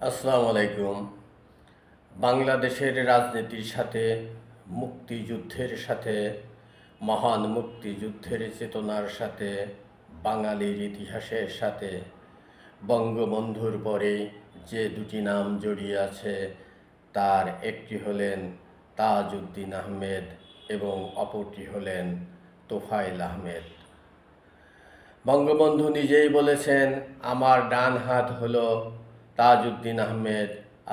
আসসালামু আলাইকুম। বাংলাদেশের রাজনীতির সাথে, মুক্তিযুদ্ধের সাথে, মহান মুক্তিযুদ্ধের চেতনার সাথে, বাঙালির ইতিহাসের সাথে, বঙ্গবন্ধুর পরে যে দুটি নাম জড়িয়ে আছে, তার একটি হলেন তাজউদ্দিন আহমেদ এবং অপরটি হলেন তোফায়েল আহমেদ। বঙ্গবন্ধু নিজেই বলেছেন, আমার ডান হাত হলো তাজউদ্দিন আহমেদ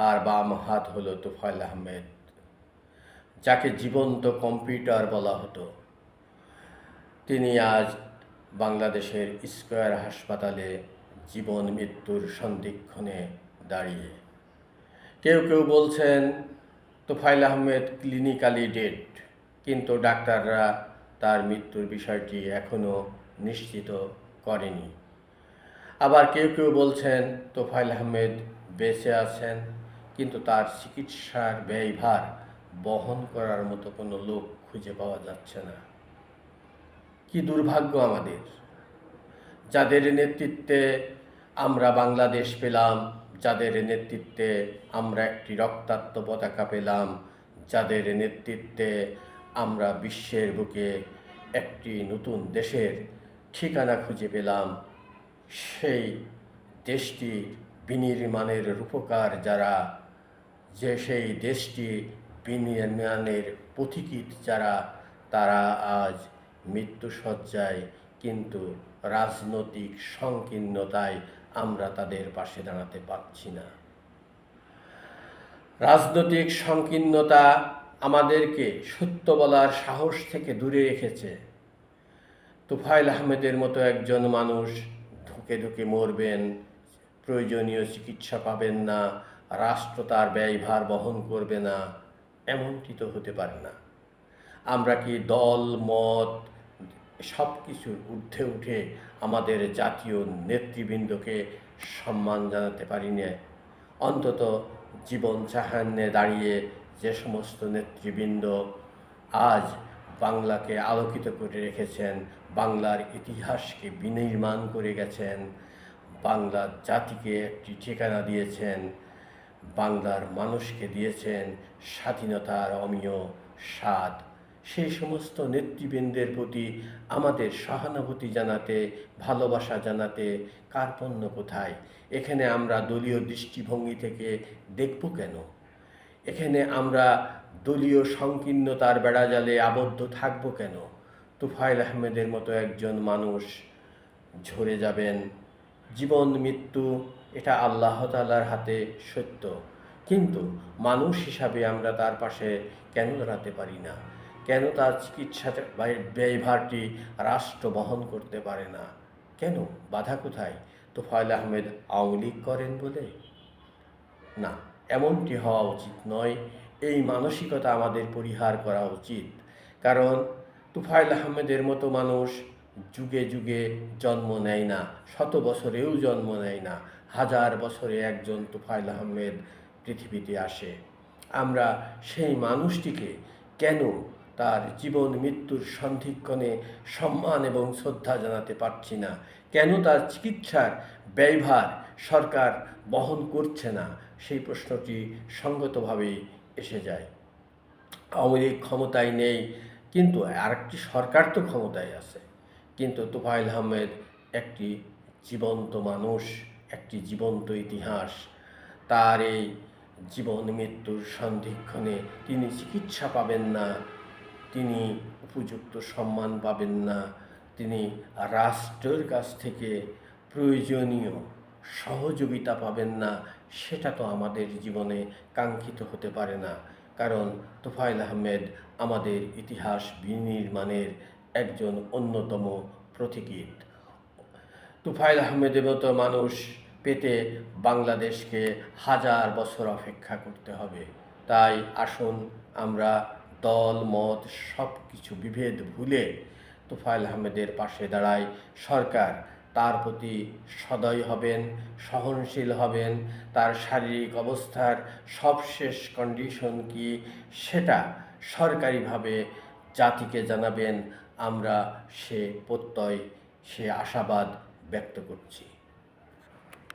আর বাম হাত হলো তুফাইল আহমেদ, যাকে জীবন্ত কম্পিউটার বলা হতো। তিনি আজ বাংলাদেশের স্কয়ার হাসপাতালে জীবন মৃত্যুর সন্ধিক্ষণে দাঁড়িয়ে। কেউ কেউ বলছেন তোফাইল আহমেদ ক্লিনিক্যালি ডেড কিন্তু ডাক্তাররা তার মৃত্যুর বিষয়টি এখনও নিশ্চিত করেনি। আবার কেউ কেউ বলছেন তোফাইল আহমেদ বেঁচে আছেন, কিন্তু তার চিকিৎসার ব্যয়ভার বহন করার মতো কোনো লোক খুঁজে পাওয়া যাচ্ছে না। কি দুর্ভাগ্য আমাদের। যাদের নেতৃত্বে আমরা বাংলাদেশ পেলাম, যাদের নেতৃত্বে আমরা একটি রক্তাক্ত পতাকা পেলাম, যাদের নেতৃত্বে আমরা বিশ্বের বুকে একটি নতুন দেশের ঠিকানা খুঁজে পেলাম সেই দেশটি বিনির্মাণের রূপকার যারা, যে সেই দেশটি বিনির্মাণের পথিকৃত যারা, তারা আজ মৃত্যুসজ্জায় কিন্তু রাজনৈতিক সংকীর্ণতায় আমরা তাদের পাশে দাঁড়াতে পারছি না। রাজনৈতিক সংকীর্ণতা আমাদেরকে সত্য বলার সাহস থেকে দূরে রেখেছে। তুফাইল আহমেদের মতো একজন মানুষ ধুকে ধুকে মরবেন, প্রয়োজনীয় চিকিৎসা পাবেন না, রাষ্ট্র তার ব্যয়ভার বহন করবে না, এমনটি তো হতে পারে না। আমরা কি দল, মত সব কিছুর ঊর্ধ্বে উঠে আমাদের জাতীয় নেতৃবৃন্দকে সম্মান জানাতে পারি না? অন্তত জীবন চাহান্নে দাঁড়িয়ে যে সমস্ত নেতৃবৃন্দ আজ বাংলাকে আলোকিত করে রেখেছেন, বাংলার ইতিহাসকে বিনির্মাণ করে গেছেন বাংলার জাতিকে একটি ঠিকানা দিয়েছেন, বাংলার মানুষকে দিয়েছেন স্বাধীনতার অমীয় স্বাদ। সেই সমস্ত নেতৃবৃন্দের প্রতি, আমাদের সহানুভূতি জানাতে, ভালোবাসা জানাতে কার্পণ্য কোথায়? এখানে আমরা দলীয় দৃষ্টিভঙ্গি থেকে দেখব কেন? এখানে আমরা দলীয় সংকীর্ণতার বেড়াজালে আবদ্ধ থাকব কেন? তুফাইল আহমেদের মতো একজন মানুষ ঝরে যাবেন। জীবন, মৃত্যু, এটা আল্লাহ তালার হাতে সত্য। কিন্তু মানুষ হিসাবে আমরা তার পাশে কেন দাঁড়াতে পারি না? কেন তার চিকিৎসা ব্যয়- ব্যয়ভারটি রাষ্ট্র বহন করতে পারে না? কেন? বাধা কোথায়? তোফায়েল আহমেদ আওয়ামী লীগ করেন বলে? না, এমনটি হওয়া উচিত নয় এই মানসিকতা আমাদের পরিহার করা উচিত। কারণ তুফাইল আহমেদের মতো মানুষ যুগে যুগে জন্ম নেয় না, শত বছরেও জন্ম নেয় না, হাজার বছরে একজন তুফাইল আহমেদ পৃথিবীতে আসে। আমরা সেই মানুষটিকে কেন তার জীবন মৃত্যুর সন্ধিক্ষণে সম্মান এবং শ্রদ্ধা জানাতে পারছি না? কেন তার চিকিৎসার ব্যয়ভার সরকার বহন করছে না? সেই প্রশ্নটি সঙ্গতভাবেই এসে যায়। আওয়ামী লীগ ক্ষমতায় নেই, কিন্তু আরেকটি সরকার তো ক্ষমতায় আছে। কিন্তু তোফায়েল আহমেদ একটি জীবন্ত মানুষ, একটি জীবন্ত ইতিহাস। তার এই জীবন মৃত্যুর সন্ধিক্ষণে তিনি চিকিৎসা পাবেন না, তিনি উপযুক্ত সম্মান পাবেন না, তিনি রাষ্ট্রের কাছ থেকে প্রয়োজনীয় সহযোগিতা পাবেন না, সেটা তো আমাদের জীবনে কাঙ্ক্ষিত হতে পারে না। কারণ তোফায়েল আহমেদ আমাদের ইতিহাস বিনির্মাণের একজন অন্যতম প্রতীকীত তুফাইল আহমেদের মতো মানুষ পেতে বাংলাদেশকে হাজার বছর অপেক্ষা করতে হবে। তাই আসুন আমরা দল, মত সব কিছু বিভেদ ভুলে তুফাইল আহমেদের পাশে দাঁড়ায় সরকার তার প্রতি সদয় হবেন, সহনশীল হবেন, তার শারীরিক অবস্থার সবশেষ কন্ডিশন কি সেটা সরকারিভাবে জাতিকে জানাবেন। আমরা সে প্রত্যয়, সে আশাবাদ ব্যক্ত করছি।